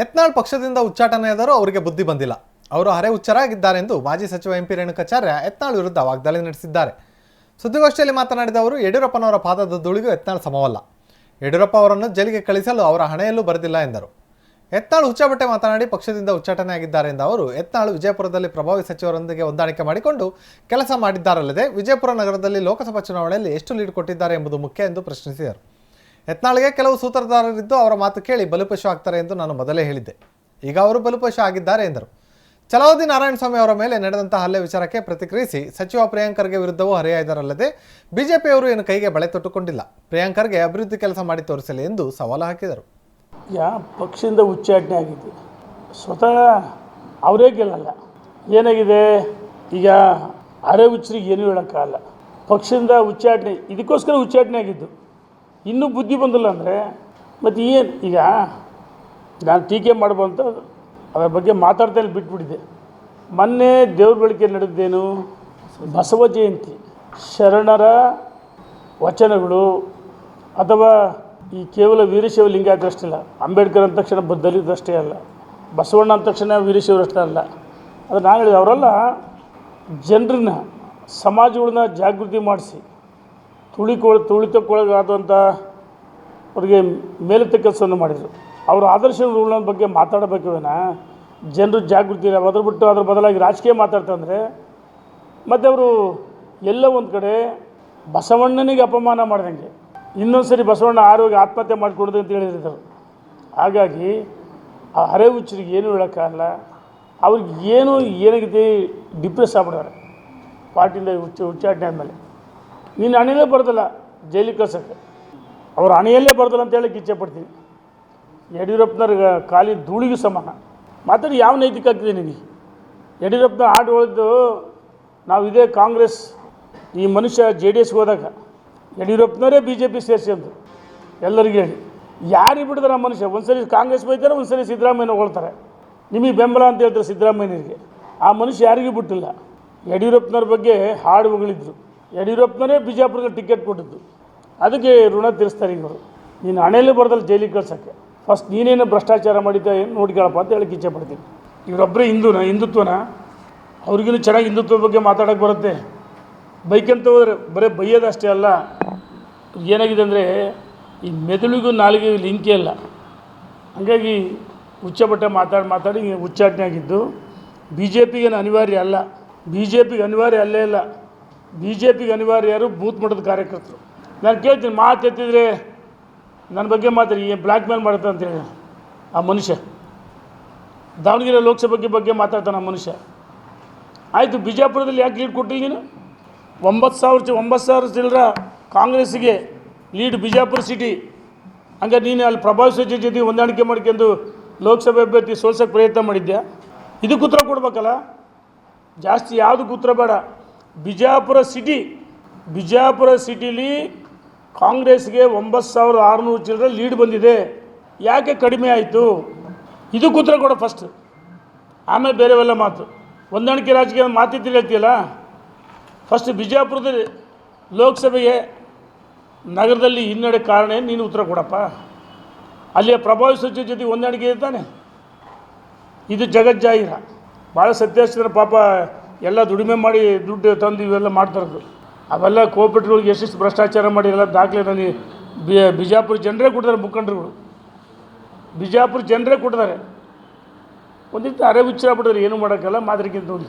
ಯತ್ನಾಳ್ ಪಕ್ಷದಿಂದ ಉಚ್ಚಾಟನೆಯಾದರೂ ಅವರಿಗೆ ಬುದ್ಧಿ ಬಂದಿಲ್ಲ. ಅವರು ಹರೆ ಹುಚ್ಚರಾಗಿದ್ದಾರೆಂದು ಮಾಜಿ ಸಚಿವ ಎಂಪಿ ರೇಣುಕಾಚಾರ್ಯ ಯತ್ನಾಳ್ ವಿರುದ್ಧ ವಾಗ್ದಾಳಿ ನಡೆಸಿದ್ದಾರೆ. ಸುದ್ದಿಗೋಷ್ಠಿಯಲ್ಲಿ ಮಾತನಾಡಿದ ಅವರು, ಯಡಿಯೂರಪ್ಪನವರ ಪಾದದ ಧೂಳಿಗೂ ಯತ್ನಾಳ್ ಸಮವಲ್ಲ. ಯಡಿಯೂರಪ್ಪ ಅವರನ್ನು ಜೈಲಿಗೆ ಕಳಿಸಲು ಅವರ ಹಣೆಯಲ್ಲೂ ಬರೆದಿಲ್ಲ ಎಂದರು. ಯತ್ನಾಳ್ ಹುಚ್ಚಾಬಟ್ಟೆ ಮಾತನಾಡಿ ಪಕ್ಷದಿಂದ ಉಚ್ಚಾಟನೆಯಾಗಿದ್ದಾರೆ ಎಂದ ಅವರು, ಯತ್ನಾಳ್ ವಿಜಯಪುರದಲ್ಲಿ ಪ್ರಭಾವಿ ಸಚಿವರೊಂದಿಗೆ ಹೊಂದಾಣಿಕೆ ಮಾಡಿಕೊಂಡು ಕೆಲಸ ಮಾಡಿದ್ದಾರಲ್ಲದೆ ವಿಜಯಪುರ ನಗರದಲ್ಲಿ ಲೋಕಸಭಾ ಚುನಾವಣೆಯಲ್ಲಿ ಎಷ್ಟು ಲೀಡ್ ಕೊಟ್ಟಿದ್ದಾರೆ ಎಂಬುದು ಮುಖ್ಯ ಎಂದು ಪ್ರಶ್ನಿಸಿದರು. ಯತ್ನಾಳ್ಗೆ ಕೆಲವು ಸೂತ್ರಧಾರರಿದ್ದು ಅವರ ಮಾತು ಕೇಳಿ ಬಲಿಪಶು ಆಗ್ತಾರೆ ಎಂದು ನಾನು ಮೊದಲೇ ಹೇಳಿದ್ದೆ. ಈಗ ಅವರು ಬಲಿಪಶು ಆಗಿದ್ದಾರೆ ಎಂದರು. ಚಲಾವದಿ ನಾರಾಯಣಸ್ವಾಮಿ ಅವರ ಮೇಲೆ ನಡೆದಂತಹ ಹಲ್ಲೆ ವಿಚಾರಕ್ಕೆ ಪ್ರತಿಕ್ರಿಯಿಸಿ ಸಚಿವ ಪ್ರಿಯಾಂಕರ್ಗೆ ವಿರುದ್ಧವೂ ಹರಿಯಾಯ್ದರಲ್ಲದೆ ಬಿಜೆಪಿಯವರು ಏನು ಕೈಗೆ ಬಳೆ ತೊಟ್ಟುಕೊಂಡಿಲ್ಲ. ಪ್ರಿಯಾಂಕರ್ಗೆ ಅಭಿವೃದ್ಧಿ ಕೆಲಸ ಮಾಡಿ ತೋರಿಸಲಿ ಎಂದು ಸವಾಲು ಹಾಕಿದರು. ಯಾ ಪಕ್ಷದಿಂದ ಉಚ್ಚಾಟನೆ ಆಗಿದೆ ಸ್ವತಃ ಅವರೇ ಗೆಲ್ಲಲ್ಲ. ಏನಾಗಿದೆ? ಈಗ ಅರೆ ಹುಚ್ಚರಿಗೆ ಏನೂ ಹೇಳೋಕ್ಕಾಗಲ್ಲ. ಪಕ್ಷದಿಂದ ಉಚ್ಚಾಟನೆ ಇದಕ್ಕೋಸ್ಕರ ಉಚ್ಚಾಟನೆ ಆಗಿದ್ದು. ಇನ್ನೂ ಬುದ್ಧಿ ಬಂದಿಲ್ಲ ಅಂದರೆ, ಮತ್ತು ಏನು ಈಗ? ನಾನು ಟೀಕೆ ಮಾಡ್ಬೋದಂತ ಅದರ ಬಗ್ಗೆ ಮಾತಾಡ್ತಾ ಬಿಟ್ಬಿಟ್ಟಿದೆ ಮೊನ್ನೆ ದೇವ್ರ ಬೆಳಗ್ಗೆ ನಡೆದ್ದೇನು ಬಸವ ಜಯಂತಿ. ಶರಣರ ವಚನಗಳು ಅಥವಾ ಈ ಕೇವಲ ವೀರಶೈವ ಲಿಂಗಾಯತರಷ್ಟೇ ಅಲ್ಲ, ಅಂಬೇಡ್ಕರ್ ಅಂದ ತಕ್ಷಣ ಬದ್ದಲಿದ್ದಷ್ಟೇ ಅಲ್ಲ, ಬಸವಣ್ಣ ಅಂದ ತಕ್ಷಣ ವೀರಶೈವರಷ್ಟೇ ಅಲ್ಲ. ಅದು ನಾನು ಹೇಳಿದೆ, ಅವರೆಲ್ಲ ಜನರನ್ನ ಸಮಾಜಗಳನ್ನ ಜಾಗೃತಿ ಮಾಡಿಸಿ ತುಳಿಕೊಳ್ ತುಳಿತಕ್ಕೊಳಗಾದಂಥ ಅವ್ರಿಗೆ ಮೇಲೆತ್ತ ಕೆಲಸವನ್ನು ಮಾಡಿದರು. ಅವರು ಆದರ್ಶ ಆದರ್ಶಗಳ ಬಗ್ಗೆ ಮಾತಾಡಬೇಕು ವಿನ, ಜನರು ಜಾಗೃತಿ ಇಲ್ಲ ಅದ್ರ ಬಿಟ್ಟು ಅದ್ರ ಬದಲಾಗಿ ರಾಜಕೀಯ ಮಾತಾಡ್ತಂದರೆ ಮತ್ತು ಅವರು ಎಲ್ಲ ಒಂದು ಕಡೆ ಬಸವಣ್ಣನಿಗೆ ಅಪಮಾನ ಮಾಡಿದಂಗೆ. ಇನ್ನೊಂದು ಸರಿ ಬಸವಣ್ಣ ಆರೋಗ್ಯ ಆತ್ಮಹತ್ಯೆ ಮಾಡಿಕೊಡೋದು ಅಂತ ಹೇಳಿದ್ರು. ಹಾಗಾಗಿ ಆ ಹರೆ ಹುಚ್ಚರಿಗೆ ಏನು ಹೇಳೋಕ್ಕಾಗಲ್ಲ ಅವ್ರಿಗೆ ಏನು, ಏನಾಗಿದೆ ಡಿಪ್ರೆಸ್ ಆಗ್ಬಿಡ್ತಾರೆ ಪಾರ್ಟಿಯಿಂದ ಹುಚ್ಚು, ಹುಚ್ಚಾಟನೆ ಆದಮೇಲೆ. ನೀನು ಹಣೆಯಲ್ಲೇ ಬರ್ದಲ್ಲ, ಜೈಲಿಗೆ ಕಳ್ಸೋಕ್ಕೆ. ಅವ್ರ ಹಣೆಯಲ್ಲೇ ಬರ್ದಲ್ಲ ಅಂತ ಹೇಳಕ್ಕೆ ಇಚ್ಛೆ ಪಡ್ತೀನಿ. ಯಡಿಯೂರಪ್ಪನವ್ರಿಗೆ ಖಾಲಿ ಧೂಳಿಗೂ ಸಮಾನ. ಮಾತಾಡಿ ಯಾವ ನೈತಿಕ ಆಗ್ತಿದೆ ನಿನಗೆ? ಯಡಿಯೂರಪ್ಪನ ಹಾಡು ನಾವು ಇದೇ ಕಾಂಗ್ರೆಸ್, ಈ ಮನುಷ್ಯ ಜೆ ಡಿ ಎಸ್ಗೆ ಹೋದಾಗ ಯಡಿಯೂರಪ್ಪನವರೇ ಬಿ ಜೆ ಪಿ ಸೇರಿಸಿ ಅಂತ ಎಲ್ಲರಿಗೂ ಹೇಳಿ. ಯಾರಿಗೆ ಬಿಡಿದ್ರೆ ಆ ಮನುಷ್ಯ? ಒಂದ್ಸರಿ ಕಾಂಗ್ರೆಸ್ ಬೈತಾರೆ, ಒಂದ್ಸರಿ ಸಿದ್ದರಾಮಯ್ಯನ ಹೊಳ್ತಾರೆ ನಿಮಗೆ ಬೆಂಬಲ ಅಂತ ಹೇಳ್ತಾರೆ ಸಿದ್ದರಾಮಯ್ಯನಿಗೆ. ಆ ಮನುಷ್ಯ ಯಾರಿಗೂ ಬಿಟ್ಟಿಲ್ಲ. ಯಡಿಯೂರಪ್ಪನವ್ರ ಬಗ್ಗೆ ಹಾಡು ಹೊಗಳಿದ್ರು ಯಡಿಯೂರಪ್ಪನವರೇ ಬಿಜಾಪುರದಲ್ಲಿ ಟಿಕೆಟ್ ಕೊಟ್ಟಿದ್ದು. ಅದಕ್ಕೆ ಋಣ ತೀರಿಸ್ತಾರೆ ಇವರು. ನೀನು ಹಣೆಯಲ್ಲೇ ಬರ್ದಲ್ಲ ಜೈಲಿಗೆ ಕಳ್ಸೋಕ್ಕೆ. ಫಸ್ಟ್ ನೀನೇನು ಭ್ರಷ್ಟಾಚಾರ ಮಾಡಿದ್ದ ಏನು ನೋಡ್ಕೊಳಪ್ಪ ಅಂತ ಹೇಳಕ್ಕೆ ಇಚ್ಛೆ ಪಡ್ತೀನಿ. ಇವರೊಬ್ಬರೇ ಹಿಂದೂನ? ಹಿಂದುತ್ವನ? ಅವ್ರಿಗಿನ್ನೂ ಚೆನ್ನಾಗಿ ಹಿಂದುತ್ವದ ಬಗ್ಗೆ ಮಾತಾಡೋಕ್ಕೆ ಬರುತ್ತೆ. ಬೈಕಂತ ಹೋದ್ರೆ ಬರೀ ಬೈಯೋದಷ್ಟೇ ಅಲ್ಲ. ಏನಾಗಿದೆ ಅಂದರೆ ಈ ಮೆದುಳಿಗೂ ನಾಲಿಗೆ ಲಿಂಕೇ ಇಲ್ಲ. ಹಾಗಾಗಿ ಹುಚ್ಚಪಟ್ಟೆ ಮಾತಾಡಿ ಮಾತಾಡಿ ಉಚ್ಚಾಟನೆ ಆಗಿದ್ದು. ಬಿ ಜೆ ಪಿಗೇನು ಅನಿವಾರ್ಯ ಅಲ್ಲ. ಬಿ ಜೆ ಪಿಗೆ ಅನಿವಾರ್ಯ ಅಲ್ಲೇ ಇಲ್ಲ. ಬಿ ಜೆ ಪಿಗೆ ಅನಿವಾರ್ಯ ಯಾರು ಬೂತ್ ಮಟ್ಟದ ಕಾರ್ಯಕರ್ತರು. ನಾನು ಕೇಳ್ತೀನಿ, ಮಾತು ಎತ್ತಿದ್ರೆ ನನ್ನ ಬಗ್ಗೆ ಮಾತಾಡಿ ಬ್ಲ್ಯಾಕ್ ಮೇಲ್ ಮಾಡುತ್ತೆ ಅಂತೇಳಿ ಆ ಮನುಷ್ಯ. ದಾವಣಗೆರೆ ಲೋಕಸಭೆ ಬಗ್ಗೆ ಮಾತಾಡ್ತಾನೆ ಆ ಮನುಷ್ಯ. ಆಯಿತು, ಬಿಜಾಪುರದಲ್ಲಿ ಯಾಕೆ ಲೀಡ್ ಕೊಟ್ಟಿದ್ದೀನಿ ಒಂಬತ್ತು ಸಾವಿರ ಒಂಬತ್ತು ಸಾವಿರ ಚಿಲ್ಲರ ಕಾಂಗ್ರೆಸ್ಸಿಗೆ ಲೀಡ್ ಬಿಜಾಪುರ ಸಿಟಿ ಹಂಗೆ ನೀನು ಅಲ್ಲಿ ಪ್ರಭಾವಿ ಸಚಿವ ಜೊತೆ ಹೊಂದಾಣಿಕೆ ಮಾಡ್ಕೊಂಡು ಲೋಕಸಭೆ ಅಭ್ಯರ್ಥಿ ಸೋಲ್ಸೋಕ್ಕೆ ಪ್ರಯತ್ನ ಮಾಡಿದ್ದೆ ಇದಕ್ಕೆ ಉತ್ತರ ಕೊಡ್ಬೇಕಲ್ಲ? ಜಾಸ್ತಿ ಯಾವುದಕ್ಕೆ ಉತ್ತರ ಬೇಡ? ಬಿಜಾಪುರ ಸಿಟಿ, ಬಿಜಾಪುರ ಸಿಟಿಲಿ ಕಾಂಗ್ರೆಸ್ಗೆ ಒಂಬತ್ತು ಸಾವಿರದ ಆರುನೂರು ಚಿಲ್ಲರೆ ಲೀಡ್ ಬಂದಿದೆ. ಯಾಕೆ ಕಡಿಮೆ ಆಯಿತು? ಇದು ಉತ್ತರ ಕೊಡ ಫಸ್ಟ್ ಆಮೇಲೆ ಬೇರೆವೆಲ್ಲ ಮಾತು. ಹೊಂದಾಣಿಕೆ ರಾಜಕೀಯ ಮಾತಿದ್ದಿಲ್ಲ ಹೇಳ್ತೀಯಲ್ಲ ಫಸ್ಟ್ ಬಿಜಾಪುರದಲ್ಲಿ ಲೋಕಸಭೆಗೆ ನಗರದಲ್ಲಿ ಹಿನ್ನಡೆ ಕಾರಣ ಏನು? ನೀನು ಉತ್ತರ ಕೊಡಪ್ಪ. ಅಲ್ಲಿಯ ಪ್ರಭಾವಿ ಸಚಿವ ಜೊತೆ ಹೊಂದಾಣಿಕೆ ಇರ್ತಾನೆ ಇದು ಜಗಜ್ಜಾಹಿರ. ಭಾಳ ಸತ್ಯಾಸ್ತ್ರ ಪಾಪ ಎಲ್ಲ ದುಡಿಮೆ ಮಾಡಿ ದುಡ್ಡು ತಂದು ಇವೆಲ್ಲ ಮಾಡ್ತಾರದು ಅವೆಲ್ಲ ಕೋಪರೇಟ್ಗಳಿಗೆ ಎಷ್ಟು ಭ್ರಷ್ಟಾಚಾರ ಮಾಡಿ ಎಲ್ಲ ದಾಖಲೆ ನನಗೆ ಬಿ, ಬಿಜಾಪುರ ಜನರೇ ಕೊಡ್ತಾರೆ ಮುಖಂಡರುಗಳು. ಬಿಜಾಪುರ ಜನರೇ ಕೊಟ್ಟಿದ್ದಾರೆ. ಒಂದಿತ್ತು ಅರೆ ಹುಚ್ಚಾಗ್ಬಿಟ್ಟಿದ್ರೆ ಏನು ಮಾಡೋಕ್ಕಲ್ಲ ಮಾದರಿಗಿಂತ ನೋಡಿ